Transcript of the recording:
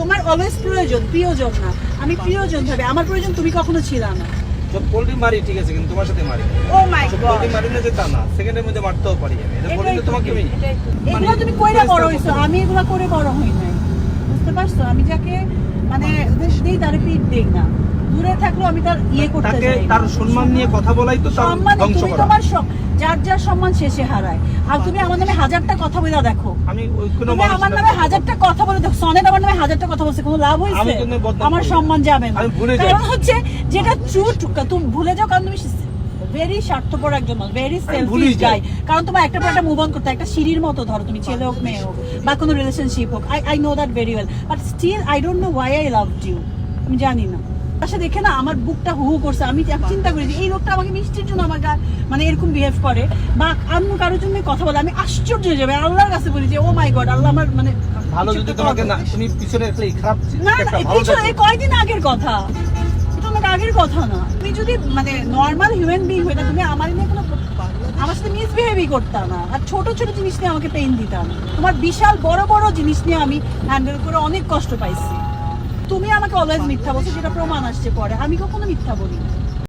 তোমার অলওয়েজ প্রয়োজন প্রিয়জন না। আমি প্রিয়জন ভাবে আমার প্রয়োজন তুমি কখনো ছিল না। পোল্ট্রি মারি ঠিক আছে কিন্তু তোমার সাথে মারি। ও মাই গড পোল্ট্রি মারি না যে তা না সেকেন্ডের মধ্যে পারি আমি। এটা তোমাকে আমি এগুলো তুমি কইরা বড় হইছো আমি এগুলো করে বড় হই নাই। বুঝতে পারছ? আমি যাকে মানে উপদেশ দিই তার পিঠ দিই না। দূরে থাকলেও আমি তার ইয়ে করতে তাকে চাই। তার সম্মান নিয়ে কথা বলাই তো তার সম্মান তুমি তোমার যার যার সম্মান শেষে হারায়। আর তুমি আমার নামে হাজারটা কথা বলে দেখো। আমি তুমি আমার নামে হাজারটা কথা বলে দেখো। সনেট আমার নামে হাজারটা কথা বলছে। কোনো লাভ হয়েছে আমার সম্মান যাবে না। কারণ হচ্ছে যেটা ট্রু তুমি ভুলে যাও কারণ তুমি ভেরি স্বার্থপর একজন মানুষ ভেরি সেলফিশ গাই কারণ তোমার একটা পর একটা মুভ অন করতে একটা সিঁড়ির মতো ধরো তুমি ছেলে হোক মেয়ে হোক বা কোনো রিলেশনশিপ হোক I I know that very well but still I don't know why I love you আমি জানি না। পাশে দেখে না আমার বুকটা হু করছে। আমি চিন্তা করি যে এই লোকটা আমাকে মিষ্টির জন্য আমার মানে এরকম বিহেভ করে। বা অন্য কারোর জন্য কথা বলে আমি আশ্চর্য হয়ে যাবে। আল্লাহর কাছে বলি যে ও মাই গড আল্লাহ আমার মানে ভালো যদি তোমাকে না তুমি পিছনে একটা খারাপ না না এই। কয়দিন আগের কথা? আগের কথা না। তুমি যদি মানে নর্মাল হিউম্যান বিং হয়ে তুমি আমার নিয়ে কোনো আমার সাথে মিসবিহেভই করতাম না। আর ছোট ছোট জিনিস নিয়ে আমাকে পেইন দিতাম। তোমার বিশাল বড় বড় জিনিস নিয়ে আমি হ্যান্ডেল করে অনেক কষ্ট পাইছি। তুমি আমাকে অলওয়েজ মিথ্যা বলছো, যেটা প্রমাণ আসছে পরে। আমি কখনো মিথ্যা বলি না